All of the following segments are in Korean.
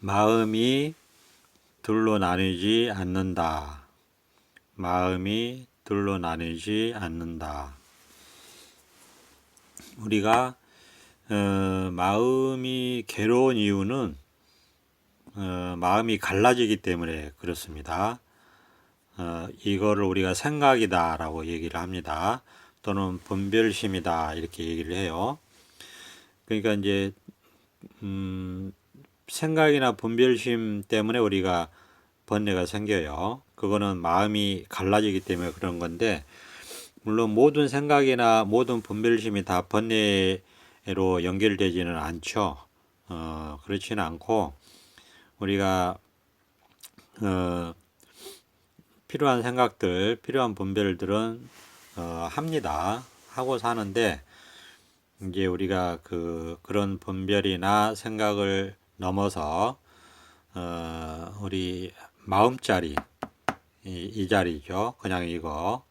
마음이 둘로 나뉘지 않는다. 마음이 둘로 나뉘지 않는다. 우리가 어, 마음이 괴로운 이유는 어, 마음이 갈라지기 때문에 그렇습니다. 어, 이거를 우리가 생각이다라고 얘기를 합니다. 또는 분별심이다 이렇게 얘기를 해요. 그러니까 이제 음, 생각이나 분별심 때문에 우리가 번뇌가 생겨요. 그거는 마음이 갈라지기 때문에 그런 건데 물론 모든 생각이나 모든 분별심이 다 번뇌로 연결되지는 않죠. 어, 그렇지는 않고 우리가 어, 필요한 생각들, 필요한 분별들은 어, 합니다. 하고 사는데 이제 우리가 그 그런 분별이나 생각을 넘어서 어, 우리 마음자리 이, 이 자리죠. 그냥 이거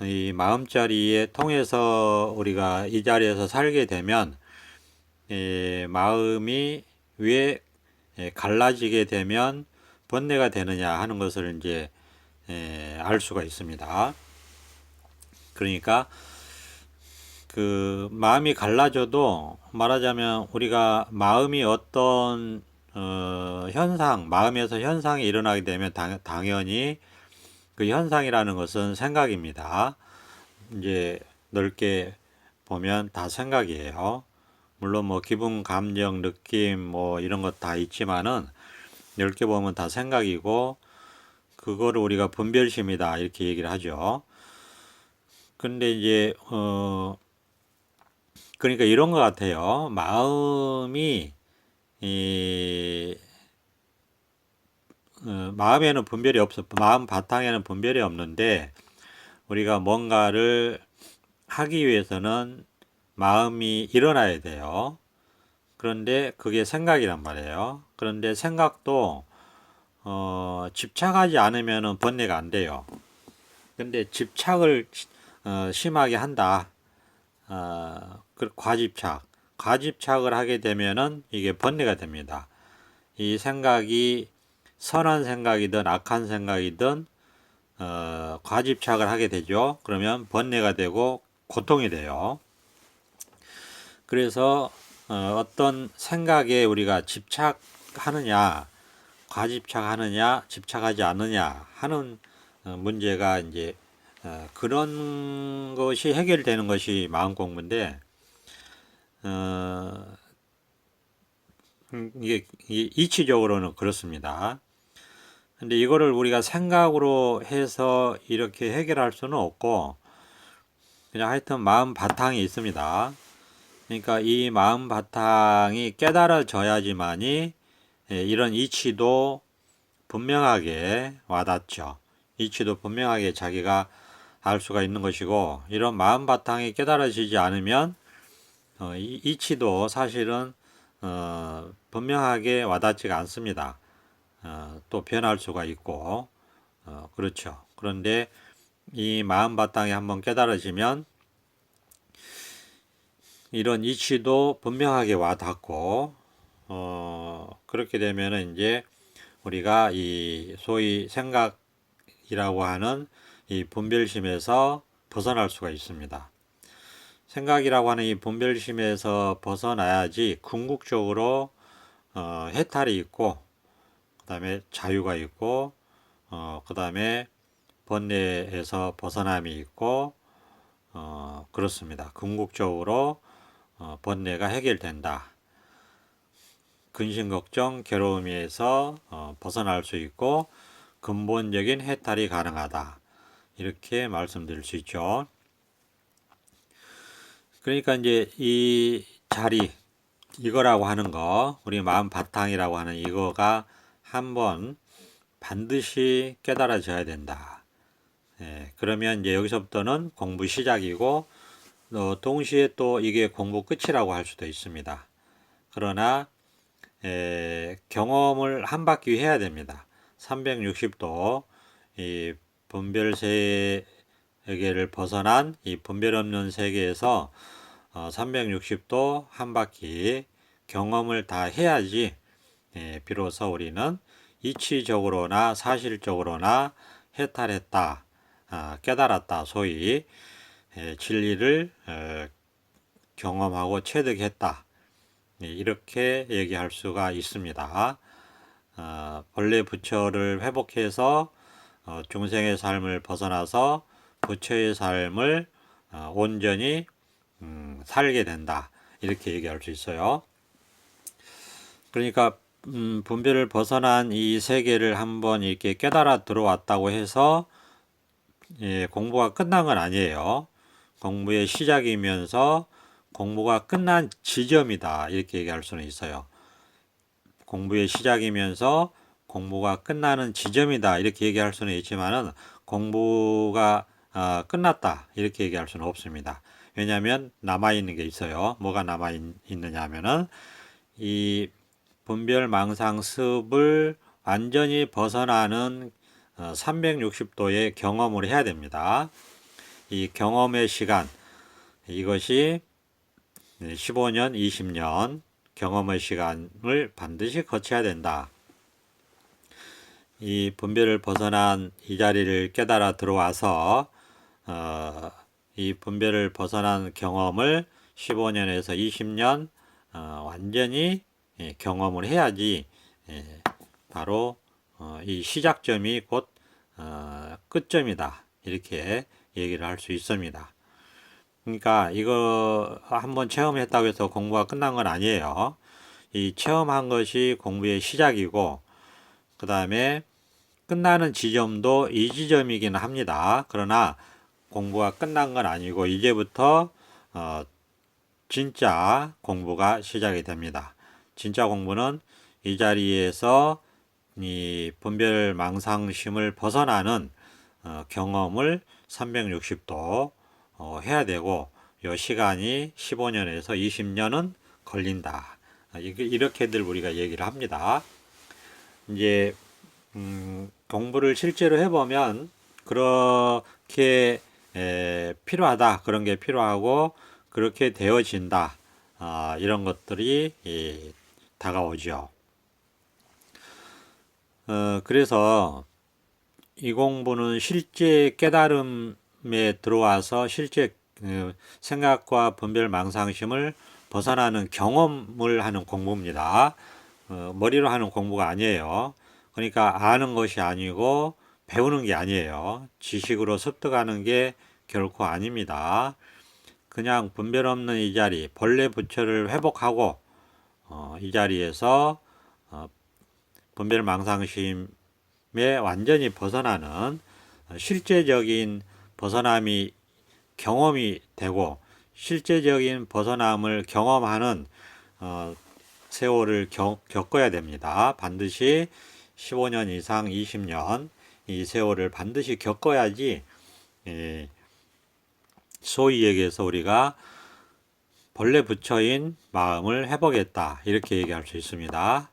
이 마음자리에 통해서 우리가 이 자리에서 살게 되면 이 마음이 왜 예, 갈라지게 되면 번뇌가 되느냐 하는 것을 이제 예, 알 수가 있습니다. 그러니까 그 마음이 갈라져도 말하자면 우리가 마음이 어떤 어, 현상, 마음에서 현상이 일어나게 되면 당, 당연히 그 현상이라는 것은 생각입니다. 이제 넓게 보면 다 생각이에요. 물론 뭐 기분, 감정, 느낌 뭐 이런 것 다 있지만은 넓게 보면 다 생각이고 그거를 우리가 분별심이다 이렇게 얘기를 하죠. 근데 이제 어 그러니까 이런 것 같아요. 마음이 이 어, 마음에는 분별이 없어 마음 바탕에는 분별이 없는데 우리가 뭔가를 하기 위해서는 마음이 일어나야 돼요. 그런데 그게 생각이란 말이에요. 그런데 생각도 어, 집착하지 않으면 번뇌가 안 돼요. 근데 집착을 어, 심하게 한다. 어, 그 과집착. 과집착을 하게 되면은 이게 번뇌가 됩니다. 이 생각이 선한 생각이든 악한 생각이든 어, 과집착을 하게 되죠. 그러면 번뇌가 되고 고통이 돼요. 그래서 어, 어떤 생각에 우리가 집착하느냐, 과집착하느냐, 집착하지 않느냐 하는 어, 문제가 이제 어, 그런 것이 해결되는 것이 마음 공부인데 어, 음, 이게, 이게 이치적으로는 그렇습니다. 근데 이거를 우리가 생각으로 해서 이렇게 해결할 수는 없고 그냥 하여튼 마음 바탕이 있습니다. 그러니까 이 마음 바탕이 깨달아져야지만이 예, 이런 이치도 분명하게 와닿죠. 이치도 분명하게 자기가 알 수가 있는 것이고 이런 마음 바탕이 깨달아지지 않으면 어, 이, 이치도 사실은 어, 분명하게 와닿지가 않습니다. 어, 또 변할 수가 있고 어, 그렇죠. 그런데 이 마음 바탕이 한번 깨달아지면 이런 이치도 분명하게 와닿고 어, 그렇게 되면은 이제 우리가 이 소위 생각이라고 하는 이 분별심에서 벗어날 수가 있습니다. 생각이라고 하는 이 분별심에서 벗어나야지 궁극적으로 어, 해탈이 있고 그 다음에 자유가 있고 어, 그 다음에 번뇌에서 벗어남이 있고 어, 그렇습니다. 궁극적으로 어, 번뇌가 해결된다. 근심 걱정 괴로움에서 어, 벗어날 수 있고 근본적인 해탈이 가능하다. 이렇게 말씀드릴 수 있죠. 그러니까 이제 이 자리 이거라고 하는 거 우리 마음 바탕이라고 하는 이거가 한번 반드시 깨달아져야 된다. 예, 그러면 이제 여기서부터는 공부 시작이고 어, 동시에 또 이게 공부 끝이라고 할 수도 있습니다. 그러나 에, 경험을 한 바퀴 해야 됩니다. 360도 이 분별 세 계를 벗어난 이 분별 없는 세계에서 어, 360도 한 바퀴 경험을 다 해야지 예, 비로소 우리는 이치적으로나 사실적으로나 해탈했다, 아, 깨달았다, 소위 예, 진리를 어, 경험하고 체득했다. 예, 이렇게 얘기할 수가 있습니다. 어, 본래 부처를 회복해서 어, 중생의 삶을 벗어나서 부처의 삶을 어, 온전히 음, 살게 된다. 이렇게 얘기할 수 있어요. 그러니까 음, 분별을 벗어난 이 세계를 한번 이렇게 깨달아 들어왔다고 해서 예, 공부가 끝난 건 아니에요. 공부의 시작이면서 공부가 끝난 지점이다. 이렇게 얘기할 수는 있어요. 공부의 시작이면서 공부가 끝나는 지점이다. 이렇게 얘기할 수는 있지만은 공부가 어, 끝났다. 이렇게 얘기할 수는 없습니다. 왜냐하면 남아 있는 게 있어요. 뭐가 남아 있 느냐 하면은 이 분별 망상 습을 완전히 벗어나는 360도의 경험을 해야 됩니다. 이 경험의 시간, 이것이 15년, 20년 경험의 시간을 반드시 거쳐야 된다. 이 분별을 벗어난 이 자리를 깨달아 들어와서 어, 이 분별을 벗어난 경험을 15년에서 20년 어, 완전히 예, 경험을 해야지 예, 바로 어, 이 시작점이 곧 어, 끝점이다 이렇게 얘기를 할 수 있습니다. 그러니까 이거 한번 체험했다고 해서 공부가 끝난 건 아니에요. 이 체험한 것이 공부의 시작이고 그 다음에 끝나는 지점도 이 지점이긴 합니다. 그러나 공부가 끝난 건 아니고 이제부터 어, 진짜 공부가 시작이 됩니다. 진짜 공부는 이 자리에서 이 분별 망상심을 벗어나는 어, 경험을 360도 어, 해야 되고 이 시간이 15년에서 20년은 걸린다. 아, 이렇게들 우리가 얘기를 합니다. 이제 음, 공부를 실제로 해보면 그렇게 에, 필요하다 그런 게 필요하고 그렇게 되어진다 어, 이런 것들이 이, 다가오죠. 어, 그래서 이 공부는 실제 깨달음에 들어와서 실제 어, 생각과 분별 망상심을 벗어나는 경험을 하는 공부입니다. 어, 머리로 하는 공부가 아니에요. 그러니까 아는 것이 아니고 배우는 게 아니에요. 지식으로 습득하는 게 결코 아닙니다. 그냥 분별 없는 이 자리, 본래 부처를 회복하고 어, 이 자리에서 어, 분별 망상심에 완전히 벗어나는 실제적인 벗어남이 경험이 되고 실제적인 벗어남을 경험하는 어, 세월을 겪, 겪어야 됩니다. 반드시 15년 이상 20년 이 세월을 반드시 겪어야지 예, 소위 얘기해서 우리가 본래 부처인 마음을 해보겠다 이렇게 얘기할 수 있습니다.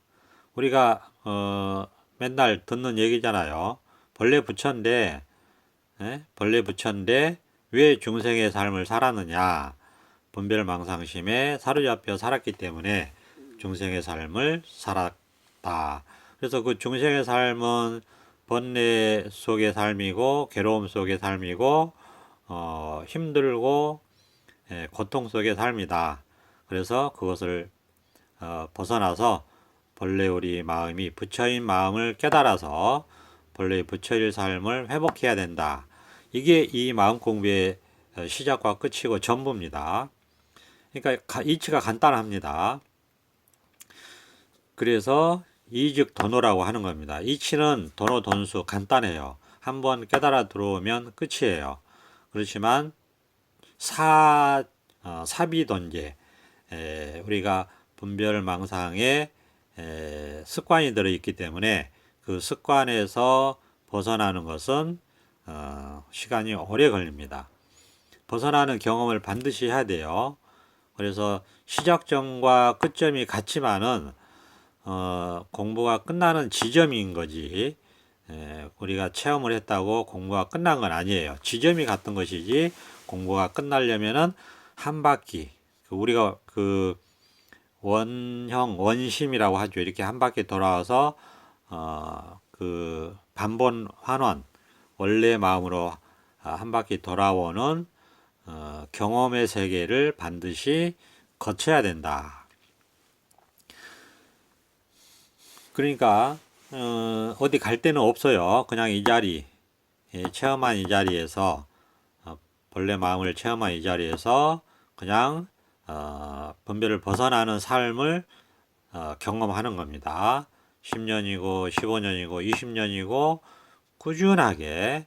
우리가 어, 맨날 듣는 얘기잖아요. 본래 부처인데 예? 본래 부처인데 왜 중생의 삶을 살았느냐? 분별망상심에 사로잡혀 살았기 때문에 중생의 삶을 살았다. 그래서 그 중생의 삶은 번뇌 속의 삶이고 괴로움 속의 삶이고 어, 힘들고 예, 고통 속의 삶이다. 그래서 그것을 어, 벗어나서 본래 우리 마음이 부처인 마음을 깨달아서 본래 부처일 삶을 회복해야 된다. 이게 이 마음 공부의 어, 시작과 끝이고 전부입니다. 그러니까 이치가 간단합니다. 그래서 이즉 도노라고 하는 겁니다. 이치는 도노 돈수 간단해요. 한번 깨달아 들어오면 끝이에요. 그렇지만 사 어, 사비돈제 에, 우리가 분별 망상에 에, 습관이 들어 있기 때문에 그 습관에서 벗어나는 것은 어, 시간이 오래 걸립니다. 벗어나는 경험을 반드시 해야 돼요. 그래서 시작점과 끝점이 같지만은 어, 공부가 끝나는 지점인 거지. 에, 우리가 체험을 했다고 공부가 끝난 건 아니에요. 지점이 같은 것이지 공부가 끝나려면은 한 바퀴 그 우리가 그 원형 원심이라고 하죠. 이렇게 한 바퀴 돌아와서 어, 그 반본 환원 원래 마음으로 아, 한 바퀴 돌아오는 어, 경험의 세계를 반드시 거쳐야 된다. 그러니까 어, 어디 갈 데는 없어요. 그냥 이 자리 예, 체험한 이 자리에서 어, 본래 마음을 체험한 이 자리에서 그냥 어, 분별을 벗어나는 삶을 어, 경험하는 겁니다. 10년이고 15년이고 20년이고 꾸준하게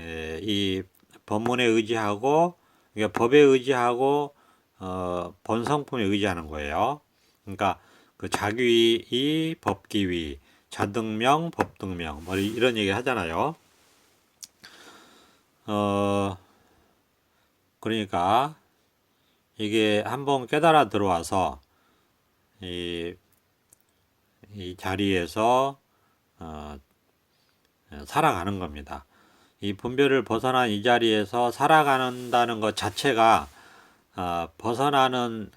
에, 이 법문에 의지하고 그러니까 법에 의지하고 어, 본성품에 의지하는 거예요. 그러니까 그 자귀이 법기위 자등명 법등명 뭐 이런 얘기 하잖아요. 어 그러니까 이게 한번 깨달아 들어와서 이, 이 자리에서 어, 살아가는 겁니다. 이 분별을 벗어난 이 자리에서 살아간다는 것 자체가 어, 벗어나는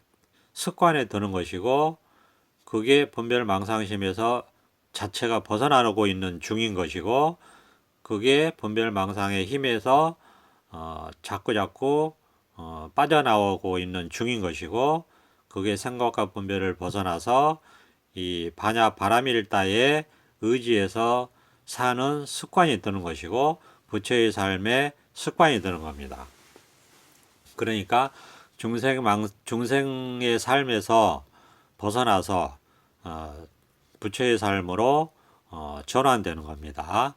습관에 드는 것이고 그게 분별 망상심에서 자체가 벗어나고 있는 중인 것이고 그게 분별 망상의 힘에서 어, 자꾸 자꾸 어, 빠져나오고 있는 중인 것이고 그게 생각과 분별을 벗어나서 이 반야 바람일다의 의지에서 사는 습관이 드는 것이고 부처의 삶에 습관이 드는 겁니다. 그러니까 중생 망 중생의 삶에서 벗어나서 어, 부처의 삶으로 어, 전환되는 겁니다.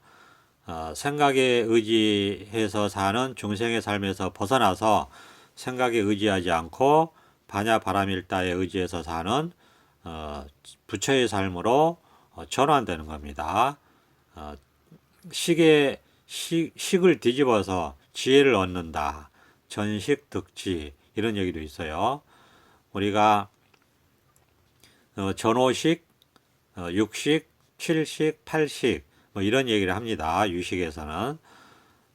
어, 생각에 의지해서 사는 중생의 삶에서 벗어나서 생각에 의지하지 않고 반야 바람일다에 의지해서 사는 어, 부처의 삶으로 어, 전환되는 겁니다. 어, 식에 식, 식을 뒤집어서 지혜를 얻는다. 전식 득지 이런 얘기도 있어요. 우리가 어, 전호식, 어, 육식, 칠식, 팔식 뭐 이런 얘기를 합니다. 유식에서는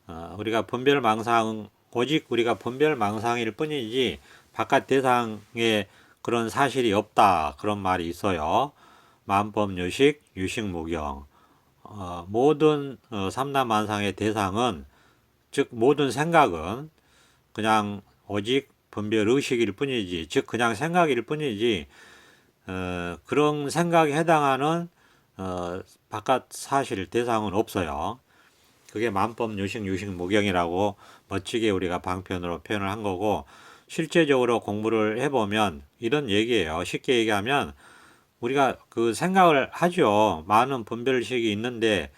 어, 우리가 분별 망상 오직 우리가 분별 망상일 뿐이지 바깥 대상에 그런 사실이 없다 그런 말이 있어요. 만법 유식, 유식 무경 어, 모든 어, 삼남만상의 대상은 즉 모든 생각은 그냥 오직 분별 의식일 뿐이지 즉 그냥 생각일 뿐이지 어, 그런 생각에 해당하는 어, 바깥 사실 대상은 없어요. 그게 만법 유식 유식 무경이라고 멋지게 우리가 방편으로 표현을 한 거고 실제적으로 공부를 해보면 이런 얘기예요. 쉽게 얘기하면 우리가 그 생각을 하죠. 많은 분별식이 있는데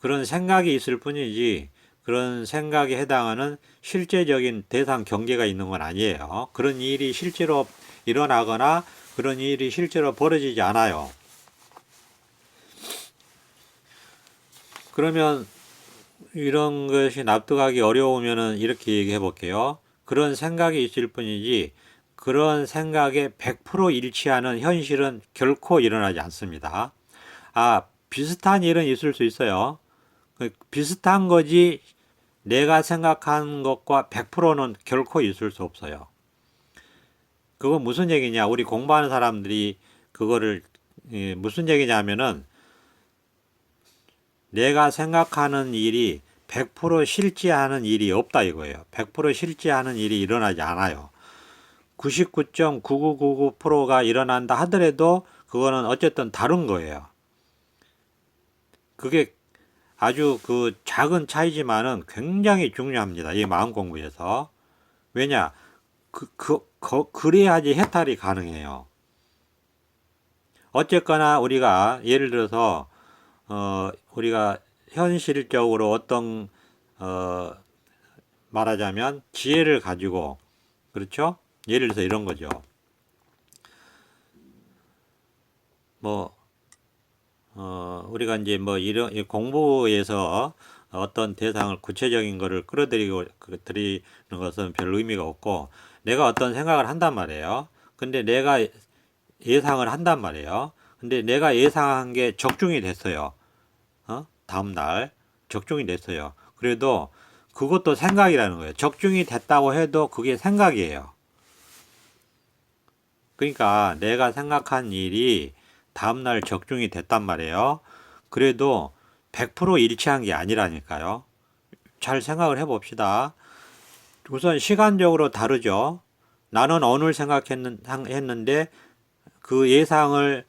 그런 생각이 있을 뿐이지 그런 생각에 해당하는 실제적인 대상 경계가 있는 건 아니에요. 그런 일이 실제로 일어나거나 그런 일이 실제로 벌어지지 않아요. 그러면 이런 것이 납득하기 어려우면은 이렇게 얘기해 볼게요. 그런 생각이 있을 뿐이지 그런 생각에 100% 일치하는 현실은 결코 일어나지 않습니다. 아, 비슷한 일은 있을 수 있어요. 그 비슷한 거지 내가 생각한 것과 100%는 결코 있을 수 없어요. 그거 무슨 얘기냐? 우리 공부하는 사람들이 그거를 예, 무슨 얘기냐면은 내가 생각하는 일이 100% 실제하는 일이 없다 이거예요. 100% 실제하는 일이 일어나지 않아요. 99.9999%가 일어난다 하더라도 그거는 어쨌든 다른 거예요. 그게 아주 그 작은 차이지만은 굉장히 중요합니다. 이 마음 공부에서. 왜냐? 그, 그, 그, 그래야지 해탈이 가능해요. 어쨌거나 우리가 예를 들어서 어, 우리가 현실적으로 어떤 어, 말하자면 지혜를 가지고 그렇죠? 예를 들어서 이런 거죠. 뭐 어, 우리가 이제 뭐 이런 공부에서 어떤 대상을 구체적인 거를 끌어들이고 그, 드리는 것은 별 의미가 없고 내가 어떤 생각을 한단 말이에요. 근데 내가 예상을 한단 말이에요. 근데 내가 예상한 게 적중이 됐어요. 어? 다음 날 적중이 됐어요. 그래도 그것도 생각이라는 거예요. 적중이 됐다고 해도 그게 생각이에요. 그러니까 내가 생각한 일이 다음 날 적중이 됐단 말이에요. 그래도 100% 일치한 게 아니라니까요. 잘 생각을 해봅시다. 우선 시간적으로 다르죠. 나는 언을 생각했는데 그 예상을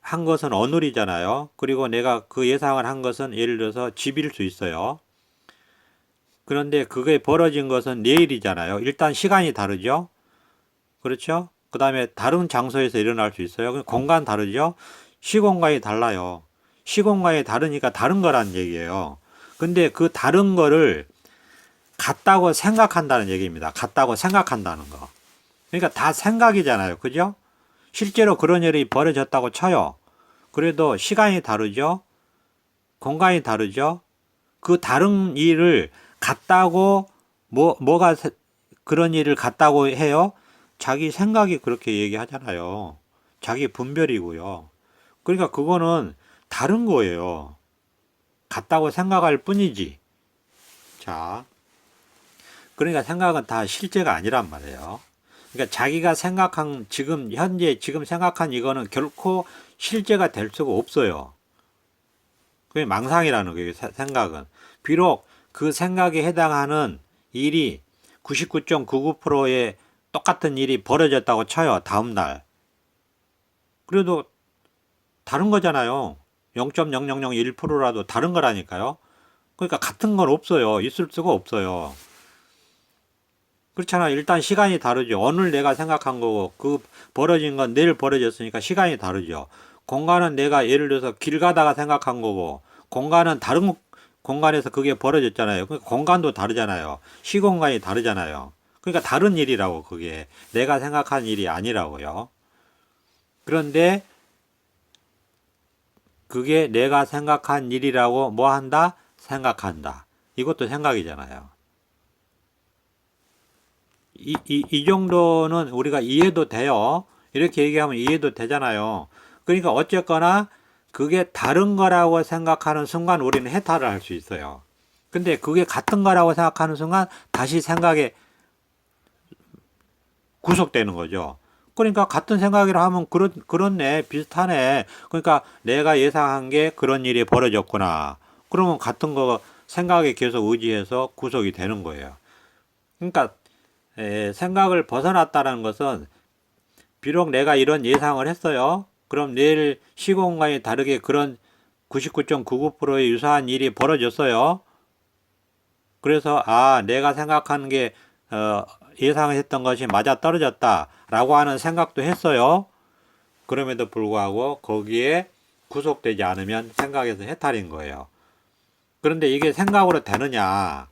한 것은 어눌이잖아요. 그리고 내가 그 예상을 한 것은 예를 들어서 집일 수 있어요. 그런데 그게 벌어진 것은 내일이잖아요. 일단 시간이 다르죠. 그렇죠? 그 다음에 다른 장소에서 일어날 수 있어요. 공간 다르죠? 시공간이 달라요. 시공간이 다르니까 다른 거란 얘기예요. 근데 그 다른 거를 같다고 생각한다는 얘기입니다. 같다고 생각한다는 거. 그러니까 다 생각이잖아요. 그죠? 실제로 그런 일이 벌어졌다고 쳐요. 그래도 시간이 다르죠? 공간이 다르죠? 그 다른 일을 같다고 뭐 뭐가 세- 그런 일을 같다고 해요? 자기 생각이 그렇게 얘기하잖아요. 자기 분별이고요. 그러니까 그거는 다른 거예요. 같다고 생각할 뿐이지. 자. 그러니까 생각은 다 실제가 아니란 말이에요. 그러니까 자기가 생각한 지금 현재 지금 생각한 이거는 결코 실제가 될 수가 없어요. 그게 망상이라는 거예요. 세- 생각은. 비록 그 생각에 해당하는 일이 99.99%의 똑같은 일이 벌어졌다고 쳐요. 다음 날. 그래도 다른 거잖아요. 0.0001%라도 다른 거라니까요. 그러니까 같은 건 없어요. 있을 수가 없어요. 그렇잖아. 일단 시간이 다르죠. 오늘 내가 생각한 거고 그 벌어진 건 내일 벌어졌으니까 시간이 다르죠. 공간은 내가 예를 들어서 길 가다가 생각한 거고 공간은 다른 공간에서 그게 벌어졌잖아요. 그러니까 공간도 다르잖아요. 시공간이 다르잖아요. 그러니까 다른 일이라고 그게 내가 생각한 일이 아니라고요. 그런데 그게 내가 생각한 일이라고 뭐 한다? 생각한다. 이것도 생각이잖아요. 이, 이, 이 정도는 우리가 이해도 돼요. 이렇게 얘기하면 이해도 되잖아요. 그러니까 어쨌거나 그게 다른 거라고 생각하는 순간 우리는 해탈을 할 수 있어요. 근데 그게 같은 거라고 생각하는 순간 다시 생각에 구속되는 거죠. 그러니까 같은 생각이라 하면 그렇, 그렇네, 비슷하네. 그러니까 내가 예상한 게 그런 일이 벌어졌구나. 그러면 같은 거 생각에 계속 의지해서 구속이 되는 거예요. 그러니까 에, 생각을 벗어났다는 것은 비록 내가 이런 예상을 했어요. 그럼 내일 시공간이 다르게 그런 99.99%의 유사한 일이 벌어졌어요. 그래서 아 내가 생각하는 게 어, 예상했던 것이 맞아 떨어졌다라고 하는 생각도 했어요. 그럼에도 불구하고 거기에 구속되지 않으면 생각에서 해탈인 거예요. 그런데 이게 생각으로 되느냐?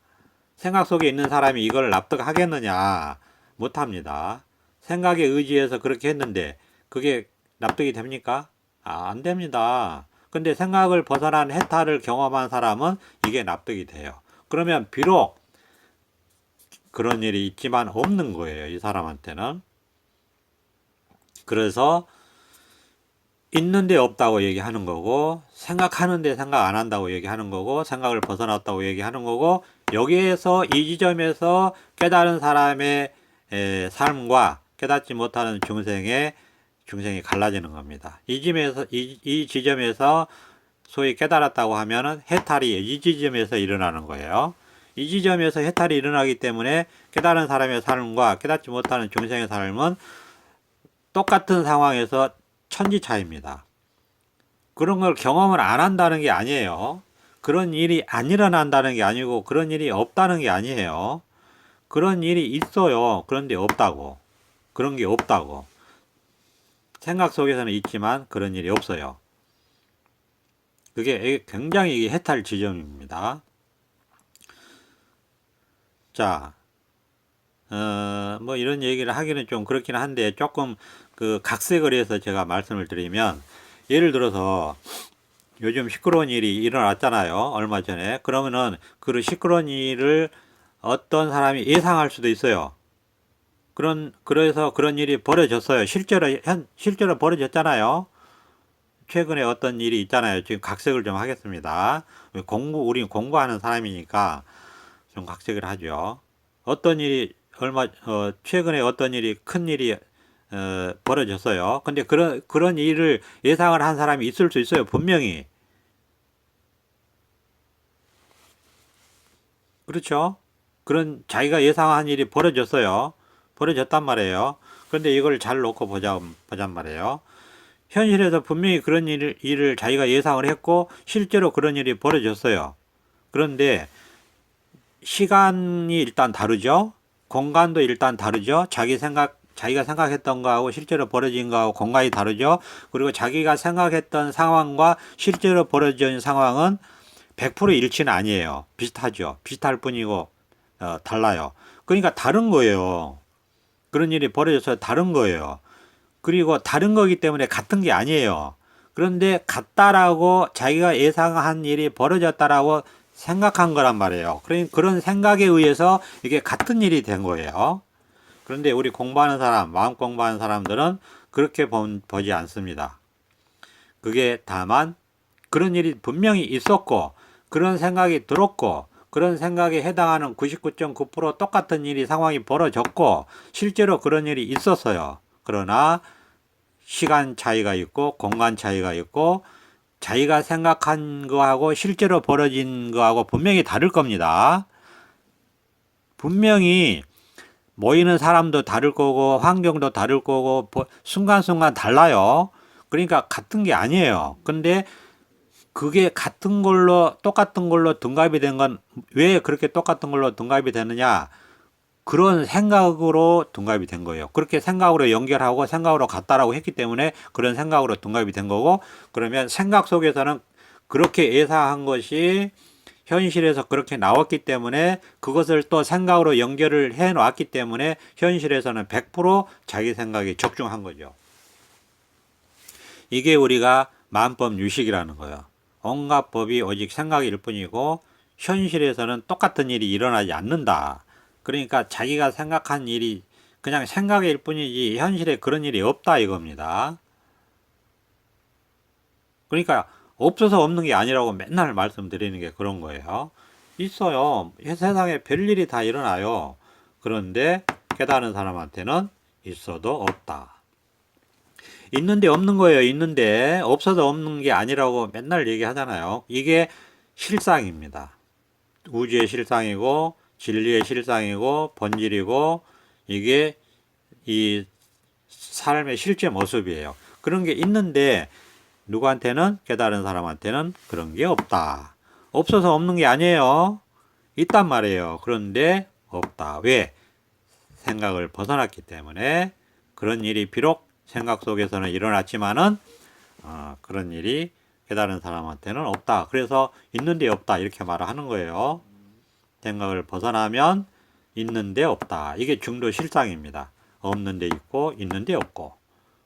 생각 속에 있는 사람이 이걸 납득하겠느냐? 못합니다. 생각에 의지해서 그렇게 했는데 그게 납득이 됩니까? 아, 안 됩니다. 근데 생각을 벗어난 해탈을 경험한 사람은 이게 납득이 돼요. 그러면 비록 그런 일이 있지만 없는 거예요. 이 사람한테는. 그래서 있는데 없다고 얘기하는 거고 생각하는데 생각 안 한다고 얘기하는 거고 생각을 벗어났다고 얘기하는 거고 여기에서 이 지점에서 깨달은 사람의 에, 삶과 깨닫지 못하는 중생의 중생이 갈라지는 겁니다. 이 지점에서 이, 이 지점에서 소위 깨달았다고 하면은 해탈이 이 지점에서 일어나는 거예요. 이 지점에서 해탈이 일어나기 때문에 깨달은 사람의 삶과 깨닫지 못하는 중생의 삶은 똑같은 상황에서 천지 차이입니다. 그런 걸 경험을 안 한다는 게 아니에요. 그런 일이 안 일어난다는 게 아니고 그런 일이 없다는 게 아니에요. 그런 일이 있어요. 그런데 없다고. 그런 게 없다고. 생각 속에서는 있지만 그런 일이 없어요. 그게 굉장히 해탈 지점입니다. 자, 어, 뭐 이런 얘기를 하기는 좀 그렇긴 한데 조금 그 각색을 해서 제가 말씀을 드리면 예를 들어서 요즘 시끄러운 일이 일어났잖아요. 얼마 전에. 그러면은 그 시끄러운 일을 어떤 사람이 예상할 수도 있어요. 그런 그래서 그런 일이 벌어졌어요. 실제로 현 실제로 벌어졌잖아요. 최근에 어떤 일이 있잖아요. 지금 각색을 좀 하겠습니다. 공부 우리 공부하는 사람이니까 좀 각색을 하죠. 어떤 일이 얼마 어 최근에 어떤 일이 큰 일이 어, 어, 벌어졌어요. 근데 그런 그런 일을 예상을 한 사람이 있을 수 있어요. 분명히. 그렇죠? 그런 자기가 예상한 일이 벌어졌어요. 벌어졌단 말이에요. 그런데 이걸 잘 놓고 보자 보잔 말이에요. 현실에서 분명히 그런 일을, 일을 자기가 예상을 했고 실제로 그런 일이 벌어졌어요. 그런데 시간이 일단 다르죠. 공간도 일단 다르죠. 자기 생각 자기가 생각했던 거하고 실제로 벌어진 거하고 공간이 다르죠. 그리고 자기가 생각했던 상황과 실제로 벌어진 상황은 100% 일치는 아니에요. 비슷하죠. 비슷할 뿐이고 어, 달라요. 그러니까 다른 거예요. 그런 일이 벌어져서 다른 거예요. 그리고 다른 거기 때문에 같은 게 아니에요. 그런데 같다라고 자기가 예상한 일이 벌어졌다라고 생각한 거란 말이에요. 그러니 그런 생각에 의해서 이게 같은 일이 된 거예요. 그런데 우리 공부하는 사람, 마음 공부하는 사람들은 그렇게 본, 보지 않습니다. 그게 다만 그런 일이 분명히 있었고 그런 생각이 들었고 그런 생각에 해당하는 99.9% 똑같은 일이 상황이 벌어졌고 실제로 그런 일이 있었어요. 그러나 시간 차이가 있고 공간 차이가 있고 자기가 생각한 거하고 실제로 벌어진 거하고 분명히 다를 겁니다. 분명히 모이는 사람도 다를 거고 환경도 다를 거고 순간순간 달라요. 그러니까 같은 게 아니에요. 근데 그게 같은 걸로 똑같은 걸로 등갑이 된 건 왜 그렇게 똑같은 걸로 등갑이 되느냐? 그런 생각으로 등갑이 된 거예요. 그렇게 생각으로 연결하고 생각으로 같다라고 했기 때문에 그런 생각으로 등갑이 된 거고 그러면 생각 속에서는 그렇게 예상한 것이 현실에서 그렇게 나왔기 때문에 그것을 또 생각으로 연결을 해 놨기 때문에 현실에서는 100% 자기 생각이 적중한 거죠. 이게 우리가 만법 유식이라는 거예요. 온갖 법이 오직 생각일 뿐이고 현실에서는 똑같은 일이 일어나지 않는다. 그러니까 자기가 생각한 일이 그냥 생각일 뿐이지 현실에 그런 일이 없다 이겁니다. 그러니까 없어서 없는 게 아니라고 맨날 말씀드리는 게 그런 거예요. 있어요. 세상에 별일이 다 일어나요. 그런데 깨달은 사람한테는 있어도 없다. 있는데 없는 거예요. 있는데 없어도 없는 게 아니라고 맨날 얘기하잖아요. 이게 실상입니다. 우주의 실상이고 진리의 실상이고 본질이고 이게 이 삶의 실제 모습이에요. 그런 게 있는데 누구한테는 깨달은 사람한테는 그런 게 없다. 없어서 없는 게 아니에요. 있단 말이에요. 그런데 없다. 왜? 생각을 벗어났기 때문에 그런 일이 비록 생각 속에서는 일어났지만은 어, 그런 일이 깨달은 사람한테는 없다. 그래서 있는데 없다 이렇게 말을 하는 거예요. 생각을 벗어나면 있는데 없다. 이게 중도 실상입니다. 없는데 있고 있는데 없고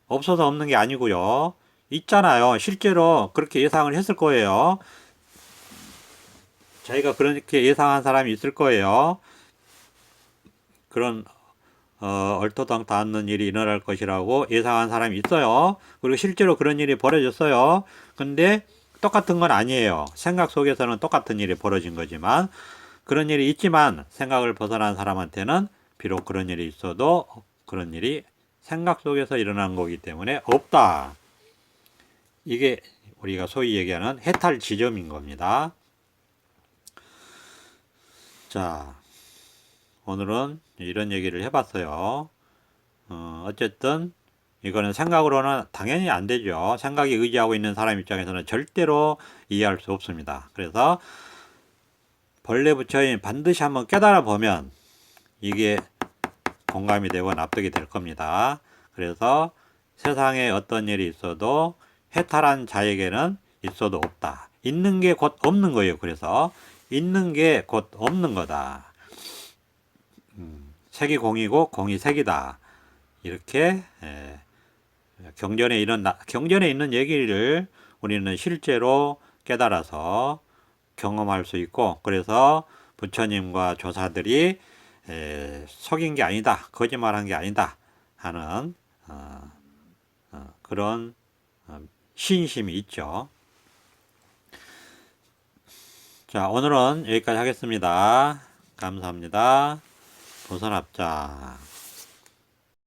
없어서 없는 게 아니고요. 있잖아요. 실제로 그렇게 예상을 했을 거예요. 자기가 그렇게 예상한 사람이 있을 거예요. 그런 어, 얼토당토 않는 일이 일어날 것이라고 예상한 사람이 있어요. 그리고 실제로 그런 일이 벌어졌어요. 근데 똑같은 건 아니에요. 생각 속에서는 똑같은 일이 벌어진 거지만 그런 일이 있지만 생각을 벗어난 사람한테는 비록 그런 일이 있어도 그런 일이 생각 속에서 일어난 거기 때문에 없다. 이게 우리가 소위 얘기하는 해탈 지점인 겁니다. 자, 오늘은 이런 얘기를 해봤어요. 어, 어쨌든 이거는 생각으로는 당연히 안 되죠. 생각이 의지하고 있는 사람 입장에서는 절대로 이해할 수 없습니다. 그래서 벌레 부처인 반드시 한번 깨달아 보면 이게 공감이 되고 납득이 될 겁니다. 그래서 세상에 어떤 일이 있어도 해탈한 자에게는 있어도 없다. 있는 게 곧 없는 거예요. 그래서 있는 게 곧 없는 거다. 음, 색이 공이고 공이 색이다. 이렇게 예, 경전에 이런 경전에 있는 얘기를 우리는 실제로 깨달아서 경험할 수 있고 그래서 부처님과 조사들이 에, 속인 게 아니다 거짓말한 게 아니다 하는 어, 어, 그런 어, 신심이 있죠. 자 오늘은 여기까지 하겠습니다. 감사합니다. 보선합자